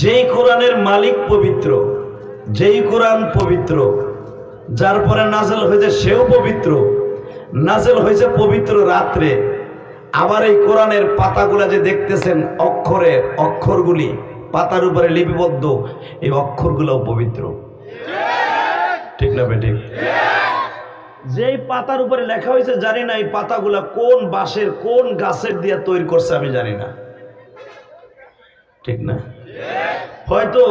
যেই কোরআনের মালিক পবিত্র, যেই কোরআন পবিত্র, যার পরে নাজেল হয়েছে সেও পবিত্র, নাজেল হয়েছে পবিত্র রাত্রে। আবার এই কোরআনের পাতাগুলা যে দেখতেছেন, অক্ষরে অক্ষরগুলি পাতার উপরে লিপিবদ্ধ, এই অক্ষরগুলোও পবিত্র। ঠিক না বেঠিক যেই পাতার উপরে লেখা হয়েছে, জানি না এই পাতাগুলা কোন বাঁশের, কোন গাছের দিয়ে তৈরি করছে আমি জানি না। ঠিক না? হয়তো,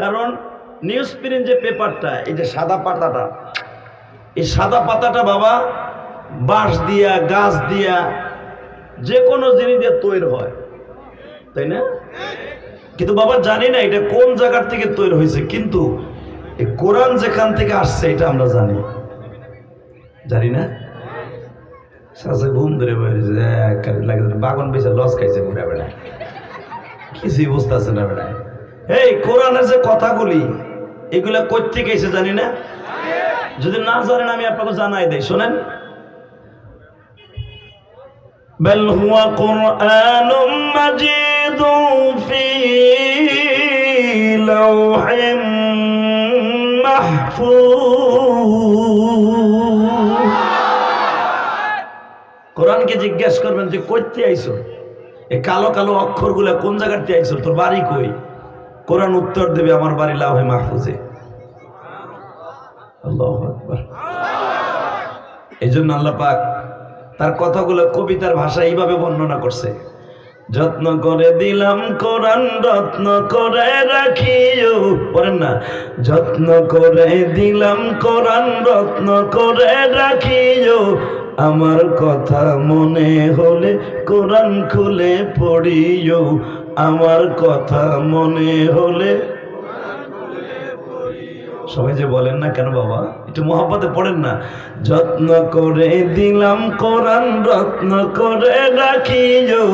কারণ নিউজ প্রিন্ট যে পেপারটা এই যে সাদা পাতাটা, এই সাদা পাতাটা বাবা, বাঁশ দিয়া, গাছ দিয়া, যে কোনো জিনিস দিয়ে তৈরি হয়। তাই না? কিন্তু বাবা জানি না এটা কোন জায়গার থেকে তৈরি হয়েছে, কিন্তু এই কোরআন যেখান থেকে আসছে, এটা আমরা জানি। জানি না? সাসে ঘুম ধরে বাগন বেশি লস খাইছে ঘুরে বেড়ায় কিছুই বুঝতে আছে না বেড়ায় এই কোরআনের যে কথাগুলি এগুলা কোথেকে এসে জানি না যদি না জানেন আমি আপনাকে জানাই দেই শোনেন بل هو قرآن مجيد في لوح محفوظ কোরআনকে জিজ্ঞেস করবেন তুই কইতে আইছো এই কালো কালো অক্ষরগুলো কোন জায়গাতে আইছো তোর বাড়ি কই? কোরআন উত্তর দেবে, আমার বাড়ি লাহে মাহফুজে। আল্লাহু এই জন্য আল্লাহ পাক তার কথাগুলো কবিতার ভাষা এইভাবে বর্ণনা করছে। যত্ন করে দিলাম কোরআন রত্ন করে রাখিও। বলেন না, যত্ন করে দিলাম কোরআন রত্ন করে রাখিও। আমার কথা মনে হলে কোরআন খুলে পড়িও। আমার কথা মনে হলে সবাই যে বলেন না কেন বাবা? একটু মহাব্বতে পড়েন না। যত্ন করে দিলাম কোরআন রত্ন করে রাখিও।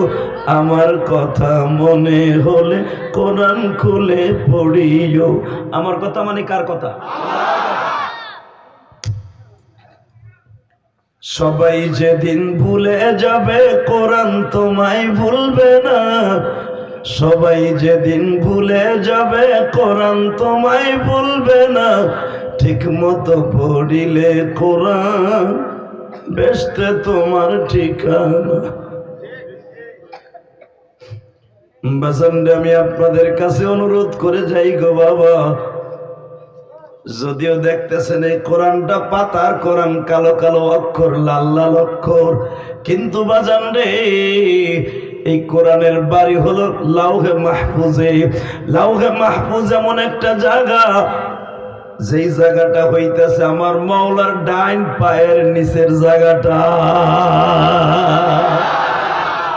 আমার কথা মনে হলে কোরআন খুলে পড়িও। আমার কথা মানে কার কথা? সবাই যেদিন ভুলে যাবে, কোরআন তোমায় ভুলবে না। সবাই যেদিন ভুলে যাবে, কোরআন তোমায় ভুলবে না। ঠিক মতো পড়িলে কোরআন বেসতে তোমার ঠিকানা। বাসানরে আমি আপনাদের কাছে অনুরোধ করে যাই গো বাবা। যদিও দেখতেছেন এই কোরআনটা পাতার কোরআন, কালো কালো অক্ষর, লাল লাল অক্ষর। কিন্তু বাজান রে, এই কোরআনের বাড়ি হলো লাউহে মাহফুজে। লাউহে মাহফুজ এমন একটা জায়গা, যেই জায়গাটা হইতেছে আমার মাওলার ডাইন পায়ের নিচের জায়গাটা।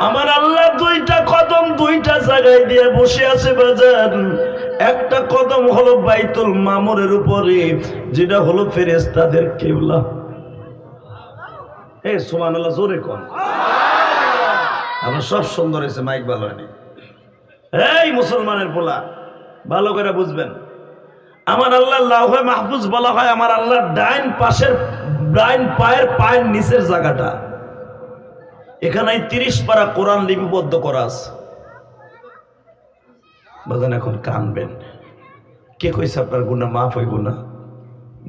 আমার আল্লাহ দুইটা কদম দুইটা জায়গায় দিয়ে বসে আছে বাজার একটা কদম হলো বাইতুল মামুরের উপরে, যেটা হলো ফেরেস্তাদের কেবলা। এ সোমান জোরে কন। আমার সব সুন্দর হয়েছে, মাইক ভালো হয়নি। এই, মুসলমানের পোলা, ভালো করে বুঝবেন। আমার আল্লাহ লাউহে মাহফুজ বলা হয় আমার আল্লাহ ডাইন পাশের, ডাইন পায়ের পায়ের নিচের জায়গাটা। এখানে তিরিশ পারা কোরআন লিপিবদ্ধ করা আছে। বাজান এখন কানবেন। কে কইছে আপনার গুণা মাফ হইব না?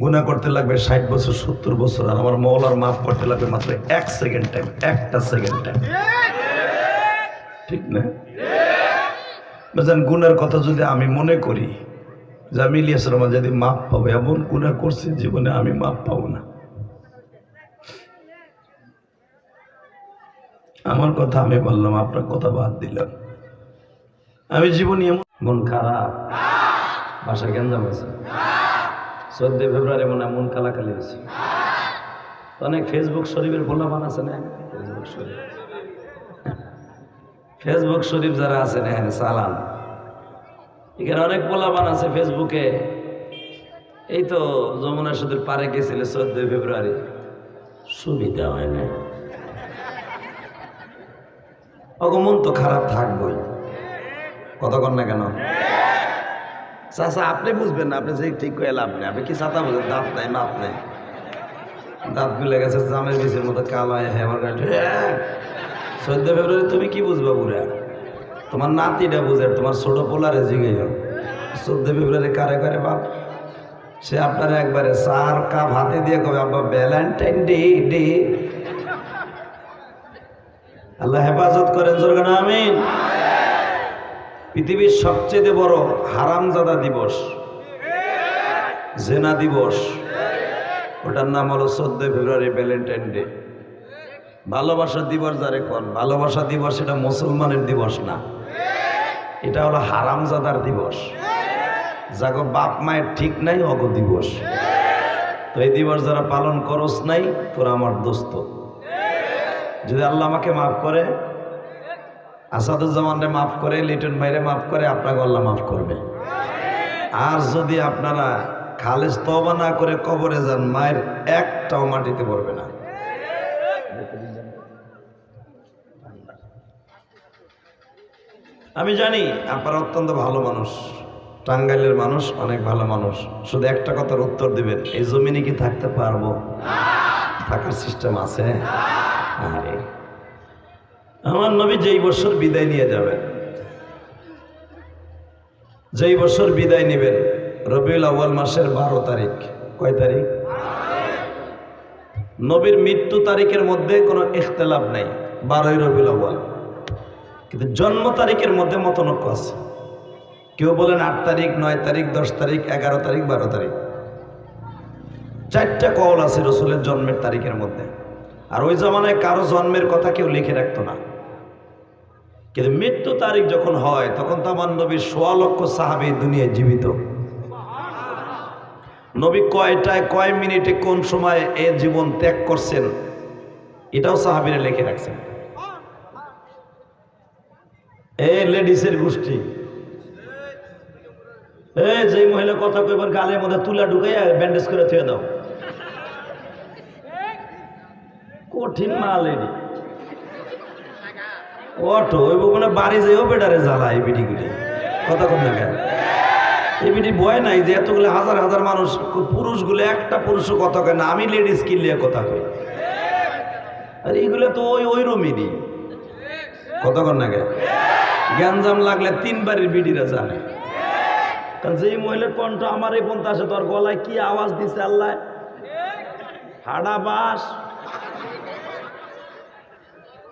গুণা করতে লাগবে ষাট বছর, সত্তর বছর, আর আমার মৌলার মাফ করতে লাগবে মাত্র এক সেকেন্ড টাইম একটা সেকেন্ড টাইম ঠিক না? বাজান, গুনার কথা যদি আমি মনে করি যে আমি ইলিয়াস রহমান যদি মাপ পাবো, এমন গুণা করছি জীবনে আমি মাপ পাবো না। আমার কথা আমি বললাম, আপনার কথা বাদ দিলাম। আমি জীবনে এমন মন খারাপ। বাসা গেঞ্জাম আছে চোদ্দই ফেব্রুয়ারি মনে হয় মন কালাকালি হয়েছে। অনেক ফেসবুক শরীফের গোলা আছে না? ফেসবুক শরীফ। ফেসবুক শরীফ যারা আছেন এখানে চালান। এখানে অনেক পোলাপান আছে ফেসবুকে এই তো যমুনা সুদের পারে গেছিল চোদ্দই ফেব্রুয়ারি। সুবিধা হয় না। অগমন তো খারাপ থাকবই। কতক্ষণ না কেন? চাচা, আপনি বুঝবেন না, আপনি যে ঠিক করে লাভ নেই। আপনি কি চাতা বুঝেন? দাঁত নাই মাপ নেই। দাঁত মিলে গেছে, জামের বিষের মতো কালো হ্যাঁ গাড়ি চোদ্দ ফেব্রুয়ারি তুমি কি বুঝবা বুড়া? তোমার নাতিটা বুঝে, তোমার ছোট পোলারে জিগে গেল চোদ্দ ফেব্রুয়ারি কারে কারে বাপ? সে আপনার একবারে চার কাপ হাতে দিয়ে কবে, আব্বা, ভ্যালেন্টাইন ডে ডে। আল্লাহ হেফাজত করেন, জোরগান, আমিন। পৃথিবীর সবচেয়ে বড় হারামজাদা দিবস। জেনা দিবস। ওটার নাম হলো চোদ্দই ফেব্রুয়ারি ভ্যালেন্টাইন ডে। ভালোবাসা দিবস যারে কন ভালোবাসা দিবস এটা মুসলমানের দিবস না। এটা হলো হারামজাদার দিবস। যাগো বাপ মায়ের ঠিক নাই, অগ দিবস। তো এই দিবস যারা পালন করস নাই, তোরা আমার দোস্ত। যদি আল্লাহ আমাকে মাফ করে আসাদুজ্জামানরে মাফ করে, লিটন ভাইরে মাফ করে, আপনাকে আল্লাহ মাফ করবে। আর যদি আপনারা খালেজ তবা না করে কবরে যান, মায়ের একটাও মাটিতে পড়বে না। আমি জানি, আপনারা অত্যন্ত ভালো মানুষ, টাঙ্গাইলের মানুষ, অনেক ভালো মানুষ। শুধু একটা কথার উত্তর দিবেন, এই জমিনে কি থাকতে পারব? থাকার সিস্টেম আছে? আরে। আমার নবী যেই বছর বিদায় নিয়ে যাবেন, যেই বছর বিদায় নেবেন, রবিউল আউ্য়াল মাসের বারো তারিখ। কয় তারিখ? নবীর মৃত্যু তারিখের মধ্যে কোনো ইখতলাফ নাই, বারোই রবিউল আউ্য়াল। কিন্তু জন্ম তারিখের মধ্যে মতনক্য আছে। কেউ বলেন আট তারিখ, নয় তারিখ, দশ তারিখ, এগারো তারিখ, বারো তারিখ। চারটা কল আছে রসুলের জন্মের তারিখের মধ্যে। আর ওই জমানায় কারও জন্মের কথা কেউ লিখে রাখতো না। কিন্তু মৃত্যু তারিখ যখন হয়, তখন তো আমার নবীর সোয়া লক্ষ সাহাবি দুনিয়ায় জীবিত। নবী কয়টায়, কয় মিনিটে কোন সময় এ জীবন ত্যাগ করছেন, এটাও সাহাবিরা লিখে রাখছেন। এ লেডিসের গোষ্ঠী। এ যে মহিলা কথা কইবার গালের মধ্যে তুলা ঢুকাইয়া ব্যান্ডেজ করে থুয়ে দাও। কঠিন মাল এটি। অটো, ওই মানে বাড়ি যেও বেটারে জ্বালা এই বিডিগুলি কথা কম না কেন? এই বিটি ভয় নাই যে এতগুলো হাজার হাজার মানুষ, পুরুষগুলো একটা পুরুষও কথা কয় না, আমি লেডিস কিনলে কথা কই। আর এইগুলো তো ওই ওই কথা কন না কেন? গ্যাঞ্জাম লাগলে তিন বাড়ির বিডিরা জানে। কারণ যেই মহিলার কণ্ঠ আমার এই পন্থা আসে, তোর গলায় কি আওয়াজ দিছে আল্লাহ? হাডা বাস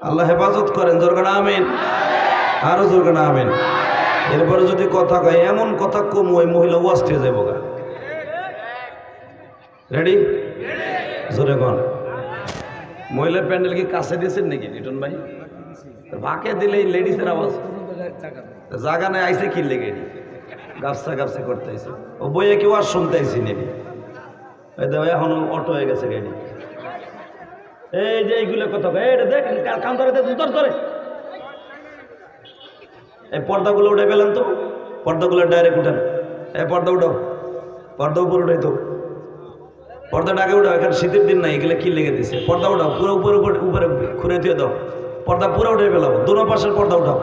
আল্লাহ হেফাজত করেন জোরগানা আমিন। আরও জোরগানা আমিন। এরপরে যদি কথা কয়, এমন কথা কম, ওই মহিলা ওয়াস্ট হয়ে যাব গা। রেডি জোরে কন। মহিলার প্যান্ডেল কি কাছে দিয়েছেন নাকি, লিটন ভাই? ভাকে দিলেই লেডিসের আওয়াজ। জাগা নাই আইসে কি লেগে? গাছটা গাছে করতে আইসে ও বইয়ে কেউ আর শুনতে আইসি দেখো, এখন অটো হয়ে গেছে গাড়ি এই যে এইগুলো কথা রে দেখ কা- কান ধরে ধর এই পর্দাগুলো উঠে পেলাম তো। পর্দাগুলো ডাইরেক্ট উঠেন। এই পর্দা উঠাও। পর্দা উপরে উঠাই তো। পর্দাটা আগে উঠাও, এখানে শীতের দিন নাই, এগুলো কি লেগে দিছে? পর্দা উঠাও, পুরো উপরে উপরে উপরে খুঁড়ে দিয়ে দাও। পর্দা পুরো উঠে পেলাম দুনো পাশের পর্দা উঠাও।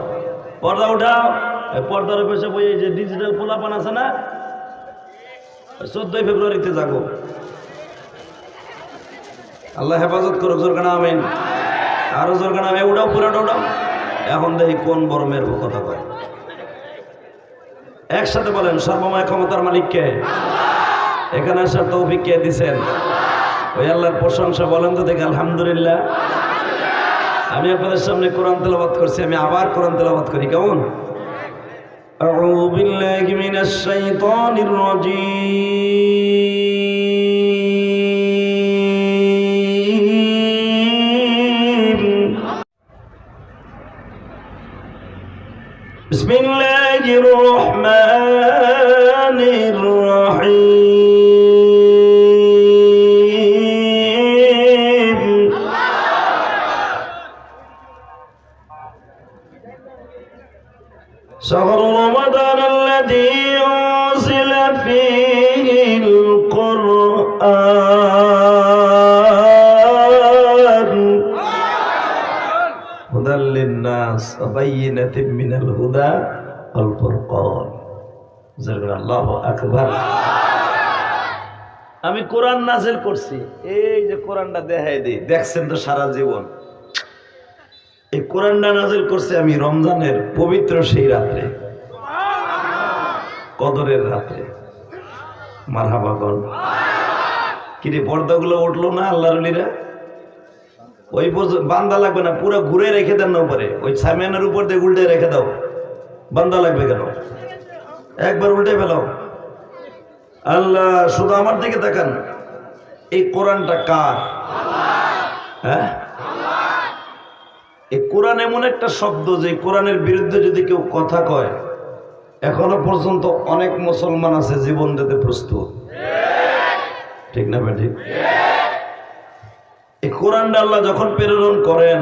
পর্দা উঠাও পর্দার পেছে বই যে ডিজিটাল পোলাপান আছে না? চোদ্দই ফেব্রুয়ারিতে যাব আল্লাহ হেফাজত করুক জোরখানা আমিন আরো জোরখানা আমি উঠাও পুরাটা উঠাও এখন দেখি কোন বড় মেয়ের কথা কয় একসাথে বলেন সর্বময় ক্ষমতার মালিককে এখানে আসার তৌফিক কে দিছেন ওই আল্লাহর প্রশংসা বলেন তো দেখি আলহামদুলিল্লাহ আমি আপনাদের সামনে কোরআন তেলাবাদ করছি আমি আবার কোরআন তেলাবাদ করি কেমন أعوذ بالله من الشيطان الرجيم الرحمن الرحيم. شهر رمضان الذي أنزل فيه القرآن. هدى للناس وبينة من الهدى والفرقان. আমি কোরআন নাজেল করছি। এই যে কোরআনটা দেখাই দিই, দেখছেন তো সারা জীবন। এই কোরআনটা নাজেল করছি আমি রমজানের পবিত্র সেই রাত্রে, কদরের রাত্রে। মারহাবাগন কিরে, পর্দাগুলো উঠল না আল্লাহরুলিরা ওই বান্দা লাগবে না, পুরো ঘুরে রেখে দেন না উপরে। ওই সামিয়ানের উপর দিয়ে উল্টে রেখে দাও। বান্দা লাগবে কেন? একবার উল্টে ফেলাও। আল্লাহ, শুধু আমার দিকে তাকান। এই কোরআনটা কার? হ্যাঁ? এই কোরআন এমন একটা শব্দ যে কোরআনের বিরুদ্ধে যদি কেউ কথা কয়, এখনও পর্যন্ত অনেক মুসলমান আছে জীবন দিতে প্রস্তুত। ঠিক না ঠিক এই কোরআনটা আল্লাহ যখন প্রেরণ করেন,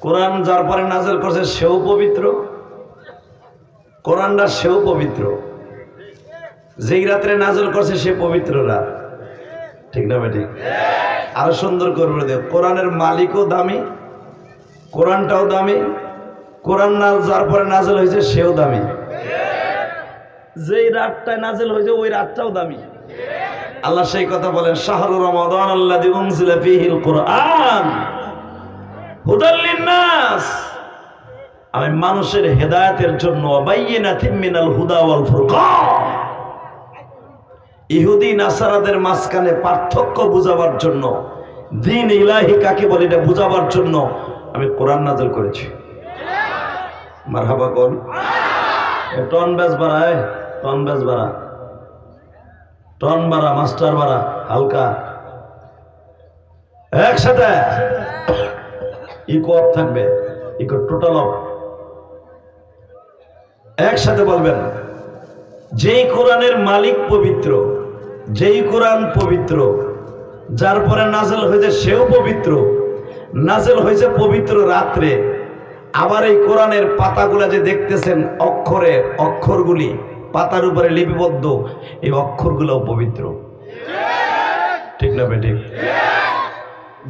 কোরআন যার পরে নাজেল করছে সেও পবিত্র। কোরআনটা সেও পবিত্র। যেই রাত্রে নাজল করছে সে পবিত্র রাত ঠিক না ঠিক? আরও সুন্দর করে বলে দেব কোরআনের মালিকও দামি, কোরআনটাও দামি, কোরআন যার পরে নাজল হয়েছে সেও দামি। যেই রাতটায় নাজল হয়েছে ওই রাতটাও দামি। আল্লাহ সেই কথা বলেন শাহরুর রমাদান আল্লাহ উনজিলা ফীহিল কোরআন। হুদাল লিন্নাস। আমি মানুষের হেদায়তের জন্য মিনাল হুদা ওয়াল ইহুদি নাসারাদের মাঝখানে পার্থক্য বুঝাবার জন্য, দিন ইলাহি কাকে বলে এটা বুঝাবার জন্য আমি কোরআন নাজল করেছি। মারহাবা টন ব্যাস বাড়ায় টন ব্যাস বাড়া। টন বাড়া, মাস্টার বাড়া, হালকা। একসাথে। ইকো অফ থাকবে, ইকো টোটাল অফ। একসাথে বলবেন, যেই কোরআনের মালিক পবিত্র, যেই কোরআন পবিত্র, যার পরে নাজেল হয়েছে সেও পবিত্র, নাজেল হয়েছে পবিত্র রাত্রে, আবার এই কোরআনের পাতাগুলা যে দেখতেছেন অক্ষরে অক্ষরগুলি, পাতার উপরে লিপিবদ্ধ, এই অক্ষরগুলোও পবিত্র। ঠিক না বেঠিক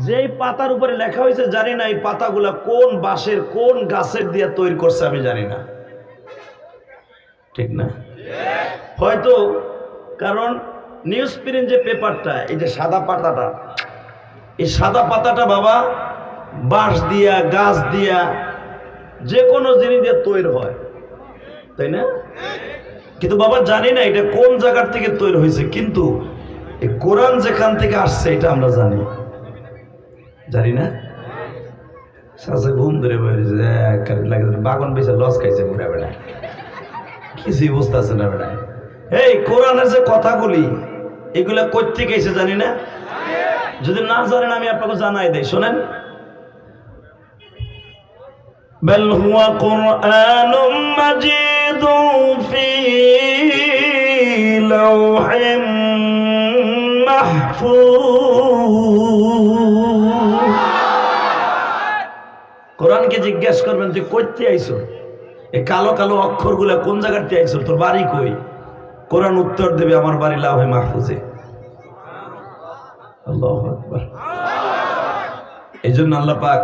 যেই পাতার উপরে লেখা হয়েছে, জানি না এই পাতাগুলা কোন বাঁশের, কোন গাছের দিয়ে তৈরি করছে আমি জানি না। ঠিক না? হয়তো কারণ নিউজ প্রিন্ট যে পেপারটা এই যে সাদা পাতাটা, এই সাদা পাতাটা বাবা, বাঁশ দিয়া, গাছ দিয়া, যে কোনো জিনিস দিয়ে তৈরি হয়। তাই না? কিন্তু বাবা জানি না এটা কোন জায়গার থেকে তৈরি হয়েছে, কিন্তু এই কোরআন যেখান থেকে আসছে, এটা আমরা জানি। জানি না? সাসে ঘুম ধরে বাগন বেশি লস খাইছে ঘুরে বেড়ায় কিছুই বুঝতেছে না বেড়া এই কোরআনের যে কথাগুলি এগুলা করতে গেছে জানি না যদি না জানেন আমি আপনাকে জানাই দেই শোনেন بل هو قرآن مجيد في لوح محفوظ কোরআনকে জিজ্ঞেস করবেন তুই করতে আইছো এই কালো কালো অক্ষরগুলো কোন জায়গাতে আইছো? তোর বাড়ি কই? কোরআন উত্তর দেবে, আমার বাড়ি লাভে মাহফুজে। এই জন্য আল্লাহ পাক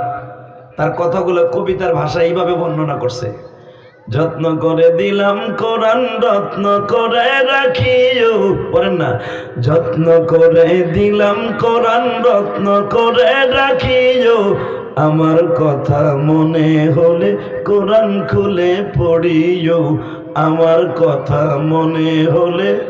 তার কথাগুলো কবিতার ভাষা এইভাবে বর্ণনা করছে। যত্ন করে দিলাম কোরআন রত্ন করে রাখিও। পড়েন না? যত্ন করে দিলাম কোরআন রত্ন করে রাখিও। আমার কথা মনে হলে কোরআন খুলে পড়িও। আমার কথা মনে হলে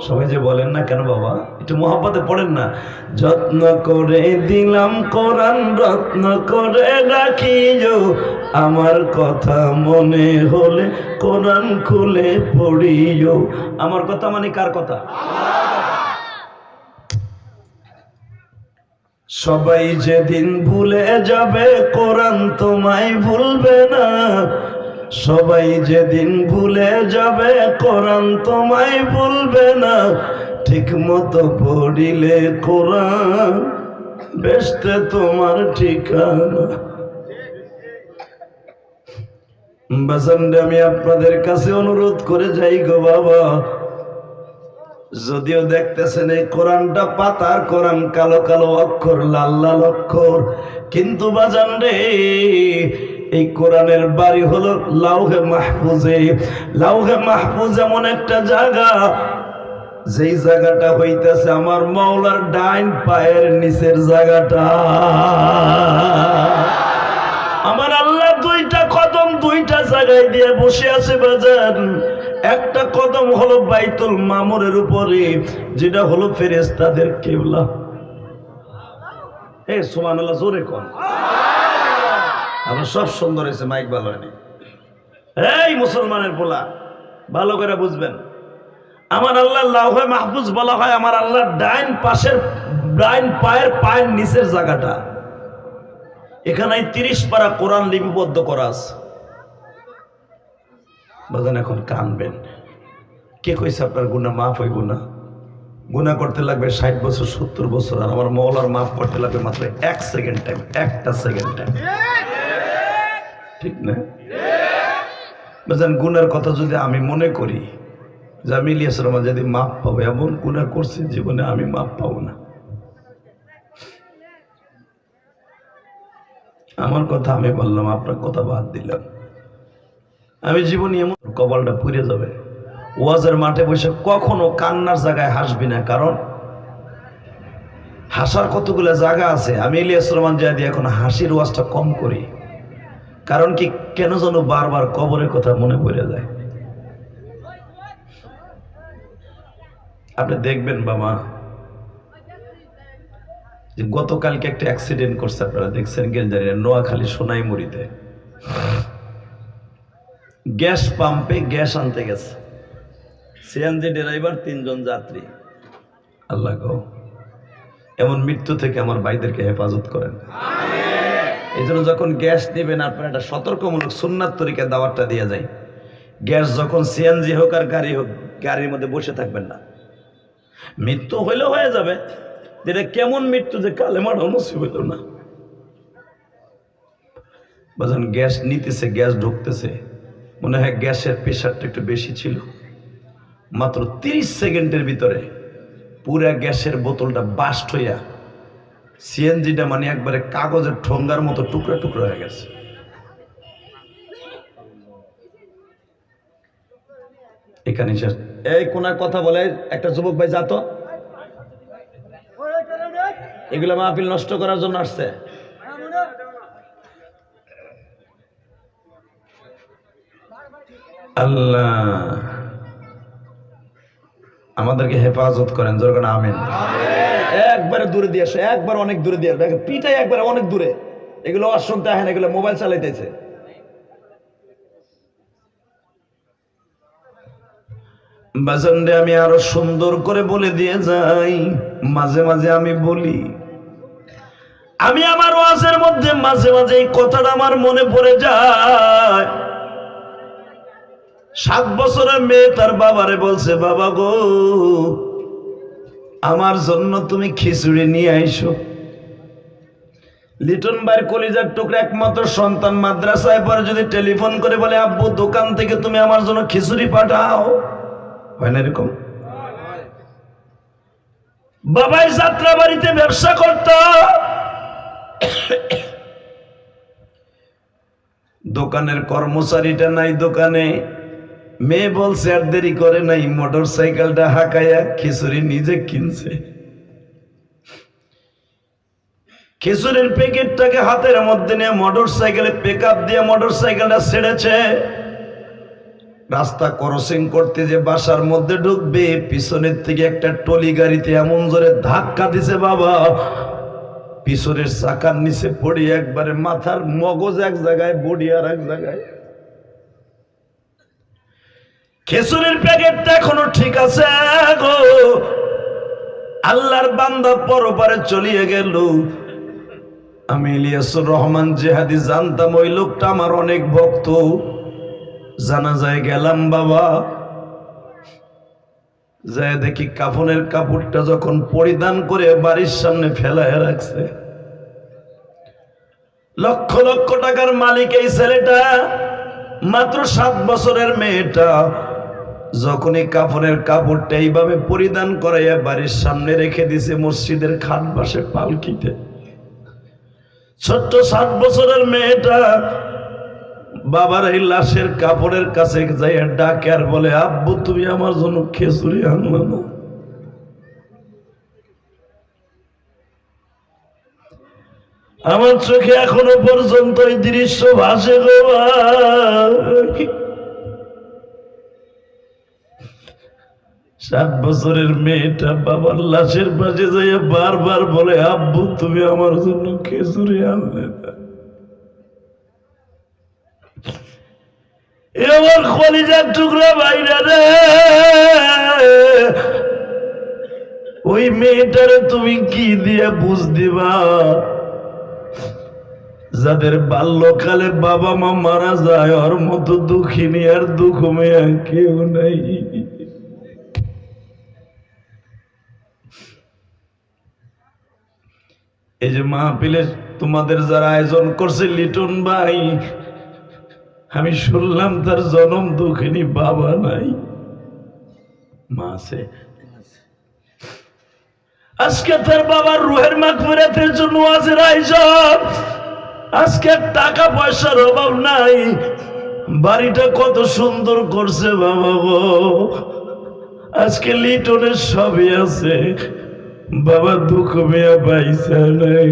সবাই যে বলেন না কেন বাবা? একটু মহাব্বতে পড়েন না। যত্ন করে দিলাম কোরআন রত্ন করে রাখিও। আমার কথা মনে হলে কোরআন খুলে পড়িও। আমার কথা মানে কার কথা? সবাই যেদিন ভুলে যাবে, কোরআন তোমায় ভুলবে না। সবাই যেদিন ভুলে যাবে, কোরআন তোমায় ভুলবে না। ঠিক মতো পড়িলে কোরআন বেসতে তোমার ঠিকানা। বাসানটা আমি আপনাদের কাছে অনুরোধ করে যাই গো বাবা। যদিও দেখতেছেন এই কোরআনটা পাতার কোরআন, কালো কালো অক্ষর, লাল লাল অক্ষর। কিন্তু বাজান রে, এই কোরআনের বাড়ি হলো লাউহে মাহফুজে। লাউহে মাহফুজ এমন একটা জায়গা, যেই জায়গাটা হইতেছে আমার মৌলার ডাইন পায়ের নিচের জায়গাটা। আমার আল্লাহ দুইটা কদম দুইটা জায়গায় দিয়ে বসে আছে বাজার একটা কদম হলো বাইতুল মামুরের উপরে, যেটা হলো ফেরেস্তাদের কেবলা। এ জোরে কন। আমার সব সুন্দর হয়েছে, মাইক ভালো হয়নি। এই মুসলমানের পোলা, ভালো করে বুঝবেন। আমার আল্লাহ লাউহে মাহফুজ বলা হয় আমার আল্লাহ ডাইন পাশের, ডাইন পায়ের পায়ের নিচের জায়গাটা। এখানে তিরিশ পারা কোরআন লিপিবদ্ধ করা আছে। বাজান, এখন কানবেন কে কইছে আপনার গুণা মাফ হইব না? গুণা করতে লাগবে ষাট বছর, সত্তর বছর, আর আমার মৌলার মাফ করতে লাগবে মাত্র এক সেকেন্ড টাইম একটা সেকেন্ড টাইম ঠিক না? বাজান, গুনার কথা যদি আমি মনে করি যে আমি ইলিয়াস রহমান যদি মাপ পাবো, এমন গুণা করছি জীবনে আমি মাপ পাবো না। আমার কথা আমি বললাম, আপনার কথা বাদ দিলাম। আমি জীবনে এমন কপালটা পুড়ে যাবে। ওয়াজের মাঠে বসে কখনো কান্নার জায়গায় হাসবি না, কারণ হাসার কতগুলো জায়গা আছে? আমি ইলিয়াস রহমান জায়দি এখন হাসির ওয়াজটা কম করি। কারণ কি, কেন যেন বারবার কবরের কথা মনে পড়ে যায়। আপনি দেখবেন বাবা, যে গতকালকে একটা অ্যাক্সিডেন্ট করছে, আপনারা দেখছেন গেলজারি নোয়াখালী সোনাইমুড়িতে। গ্যাস পাম্পে গ্যাস আনতে গেছে। সিএনজি ড্রাইভার তিনজন যাত্রী। আল্লাহ গো এমন মৃত্যু থেকে আমার ভাইদেরকে হেফাজত করেন। এই জন্য যখন গ্যাস নেবেন আপনার একটা সতর্কমূলক সুন্নার তরিকা দাওয়ারটা দিয়ে যায় গ্যাস যখন সিএনজি হোক আর গাড়ি হোক গাড়ির মধ্যে বসে থাকবেন না। মৃত্যু হইলেও হয়ে যাবে যেটা কেমন মৃত্যু যে কালে মারা নসিব হইল না। বাজান গ্যাস নিতেছে গ্যাস ঢুকতেছে। মনে হয় গ্যাসের প্রেশারটা একটু বেশি ছিল। মাত্র তিরিশ সেকেন্ডের ভিতরে পুরা গ্যাসের বোতলটা বাস্ট হইয়া সিএনজিটা মানে একবারে কাগজের ঠোঙ্গার মতো টুকরা টুকরা হয়ে গেছে। এখানে এই কোনার কথা বলে, একটা যুবক ভাই যাতো এগুলো মাহফিল নষ্ট করার জন্য আসছে। আল্লাহ আমাদেরকে হেফাজত করেন যখন আমিন। একবারে দূরে দিয়ে আসো একবার অনেক দূরে দিয়ে আসবে পিটাই একবারে অনেক দূরে। এগুলো আর শুনতে হয় না এগুলো মোবাইল চালাইতেছে। বাজানরে আমি আরও সুন্দর করে বলে দিয়ে যাই। মাঝে মাঝে আমি বলি আমি আমার ওয়াজের মধ্যে মাঝে মাঝে এই কথাটা আমার মনে পড়ে যায়। সাত বছরের মেয়ে তার বাবারে বলছে, বাবা গো, আমার জন্য তুমি খিচুড়ি নিয়ে আইসো। লিটন ভাইয়ের কলিজার টুকরা একমাত্র সন্তান মাদ্রাসায় পরে যদি টেলিফোন করে বলে, আব্বু, দোকান থেকে তুমি আমার জন্য খিচুড়ি পাঠাও। হয় না এরকম? বাবাই যাত্রা বাড়িতে ব্যবসা করত। দোকানের কর্মচারীটা নাই দোকানে। মেয়ে বলছে, আর দেরি করে নাই মোটর সাইকেলটা হাঁকাইয়া খিচুড়ি নিজে কিনছে। খিচুড়ির প্যাকেটটাকে হাতের মধ্যে নিয়ে মোটর সাইকেলে পেক আপ দিয়ে মোটর সাইকেলটা ছেড়েছে। রাস্তা ক্রসিং করতে যে বাসার মধ্যে ঢুকবে, পিছনের থেকে একটা টলি গাড়িতে এমন জোরে ধাক্কা দিছে বাবা। পিছনের চাকার নিচে পড়ি একবারে মাথার মগজ এক জায়গায়, বডি আর এক জায়গায়। খেসুরির প্যাকেটটা এখনও ঠিক আছে গো। আল্লাহর বান্দা পরপারে চলিয়ে গেল। আমি ইলিয়াসুর রহমান জেহাদি জানতাম ওই লোকটা আমার অনেক ভক্ত। জানা যায় গেলাম বাবা। যায় দেখি কাফনের কাপড়টা যখন পরিধান করে বাড়ির সামনে ফেলায় রাখছে। লক্ষ লক্ষ টাকার মালিক এই ছেলেটা, মাত্র সাত বছরের মেয়েটা। যখনই কাপড়ের কাপড়টা এইভাবে পরিধান করাইয়া বাড়ির সামনে রেখে দিছে মসজিদের খাট বাসে পালকিতে। ছোট্ট ষাট বছরের মেয়েটা বাবার এই লাশের কাপড়ের কাছে যাইয়া ডাকে আর বলে, আব্বু, তুমি আমার জন্য খেসুরি আনলো না? আমার চোখে এখনও পর্যন্ত এই দৃশ্য ভাসে গো সাত বছরের মেয়েটা বাবার লাশের পাশে যাইয়া বারবার বলে, আব্বু, তুমি আমার জন্য খেজুরি আনলে না এ আমার কলিজার টুকরা বাইরা রে। ওই মেয়েটারে তুমি কি দিয়ে বুঝ দিবা? যাদের বাল্যকালে বাবা মা মারা যায়, ওর মতো দুঃখিনী আর দুঃখ মেয়া কেউ নাই। এই যে মাহফিলে তোমাদের যারা আয়োজন করছে, লিটন ভাই, আমি শুনলাম তার জনম দুঃখিনী বাবা নাই। মা আছে। আজকে তার বাবার রুহের জন্য আজকে টাকা পয়সার অভাব নাই। বাড়িটা কত সুন্দর করছে বাবা গো। আজকে লিটনের সবই আছে। বাবা দুঃখ মেয়া পাইছে নাই।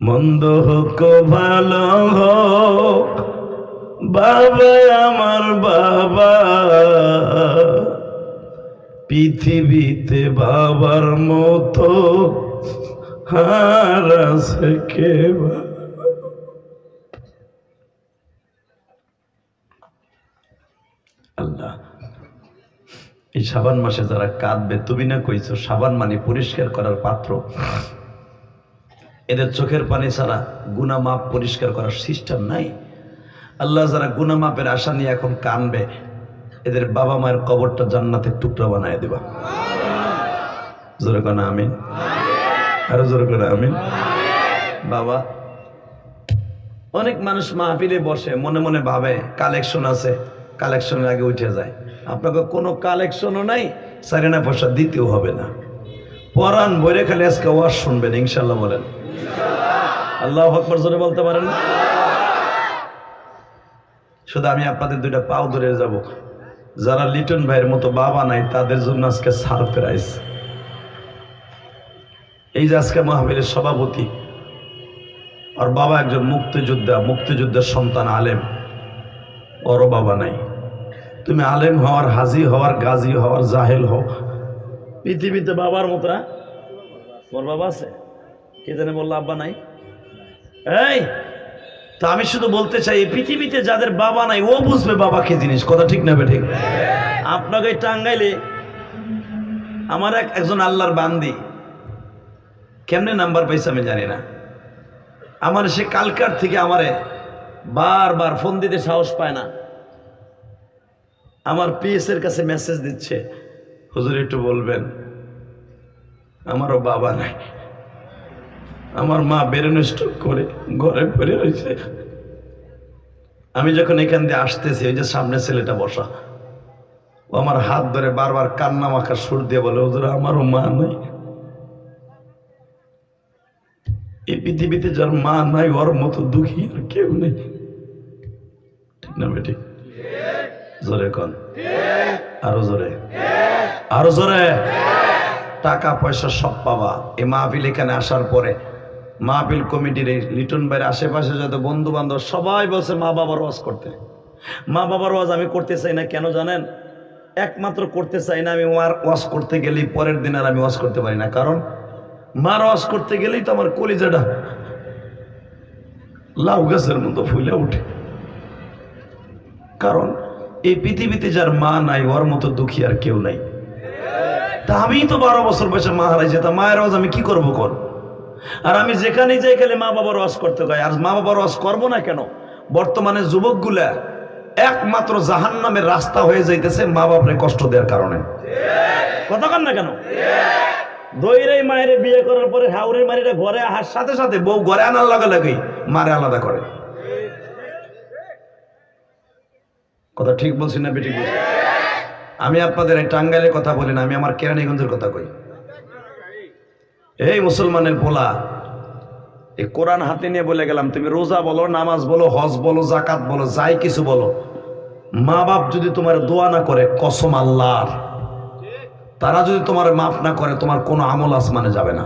মন্দ হোক, ভালো হোক, বাবা আমার বাবা পৃথিবীতে বাবার মতো হার আছে কে? আল্লাহ এই সাবান মাসে যারা কাঁদবে, তুমি না কইছো সাবান মানে পরিষ্কার করার পাত্র? এদের চোখের পানি ছাড়া গুনা মাপ পরিষ্কার করার সিস্টেম নাই। আল্লাহ যারা গুনা মাপের আশা নিয়ে এখন কানবে, এদের বাবা মায়ের কবরটা জান্নাতের টুকরা বানায় দেবা। জোরে কোনা আমিন। আরও জোরে কোনা আমিন। বাবা, অনেক মানুষ মাহফিলে বসে, মনে মনে ভাবে, কালেকশন আছে, কালেকশনের আগে উঠে যায়। আপনাকে কোনো কালেকশনও নাই, সারিনা পয়সা দিতেও হবে না। পরাণ বইরে খালি আজকে ওয়াজ শুনবেন ইনশাল্লাহ বলেন। আল্লাহ আকবর জোরে বলতে পারেন? শুধু আমি আপনাদের দুইটা পাও ধরে যাব। যারা লিটন ভাইয়ের মতো বাবা নাই, তাদের জন্য আজকে সারপ্রাইজ। এই যে আজকে মাহবীরের সভাপতি, আর বাবা একজন মুক্তিযোদ্ধা, মুক্তিযুদ্ধের সন্তান আলেম। ওরও বাবা নাই। তুমি আলেম হওয়ার, হাজি হওয়ার, গাজী হওয়ার, জাহেল হও। পৃথিবীতে বাবার মতো না ওর বাবা আছে? কে জানে বলল, আব্বা নাই? এই, তো আমি শুধু বলতে চাই পৃথিবীতে যাদের বাবা নাই, ও বুঝবে বাবা কি জিনিস, কথা ঠিক না ঠিক আপনাকে টাঙ্গাইলে আমার এক, একজন আল্লাহর বান্দি। কেমনে নাম্বার পাইছে আমি জানি না। আমার সে কালকার থেকে আমারে বারবার ফোন দিতে সাহস পায় না। আমার পিএস এর কাছে মেসেজ দিচ্ছে। হুজুর একটু বলবেন, আমারও বাবা নাই। আমার মা বেরোনো করে ঘরে পড়ে রয়েছে। আমি যখন এখান দিয়ে আসতেছি, ওই যে সামনে ছেলেটা বসা। ও আমার হাত ধরে বারবার কান্না মাখা সুর দিয়ে বলে, হুজুর, আমারও মা নাই। এই পৃথিবীতে যার মা নাই, ওর মতো দুঃখী আর কেউ নেই। ঠিক না বেটি? জোরে কন। আরও জোরে। আরও জোরে। টাকা, পয়সা সব পাবা। এই মাহফিল এখানে আসার পরে মাহফিল কমিটির এই লিটন ভাইয়ের আশেপাশে যত বন্ধু বান্ধব সবাই বলছে, মা বাবার ওয়াজ করতে। মা বাবার ওয়াজ আমি করতে চাই না, কেন জানেন? একমাত্র করতে চাই না আমি মার ওয়াজ করতে গেলেই পরের দিন আর আমি ওয়াজ করতে পারি না। কারণ মার ওয়াজ করতে গেলেই তো আমার কলিজাটা লাউ গাছের মতো ফুলে ওঠে। কারণ এই পৃথিবীতে যার মা নাই, ওর মতো দুঃখী আর কেউ নাই। তা আমি তো বারো বছর বয়সে মা হারাই যেতাম মায়ের ওয়াজ আমি কি করব কর আর আমি যেখানে যাই গেলে মা বাবার ওয়াজ করতে গাই আর মা বাবার ওয়াজ করব না কেন? বর্তমানে যুবকগুলা একমাত্র জাহান নামের রাস্তা হয়ে যাইতেছে মা বাপরে কষ্ট দেওয়ার কারণে। কথা কন না কেন? দইরাই মায়ের বিয়ে করার পরে হাউরের মারিটা ঘরে আসার সাথে সাথে বউ ঘরে আনার লগে লগেই মারে আলাদা করে। কথা ঠিক বলছি না বেটি বলছি আমি আপনাদের এই টাঙ্গাইলের কথা বলি না, আমি আমার কেরানীগঞ্জের কথা কই। এই মুসলমানের পোলা এই কোরআন হাতে নিয়ে বলে গেলাম, তুমি রোজা বলো, নামাজ বলো, হজ বলো জাকাত বলো, যাই কিছু বলো মা বাপ যদি তোমার দোয়া না করে, কসম আল্লাহর। তারা যদি তোমার মাফ না করে, তোমার কোনো আমল আসমানে যাবে না।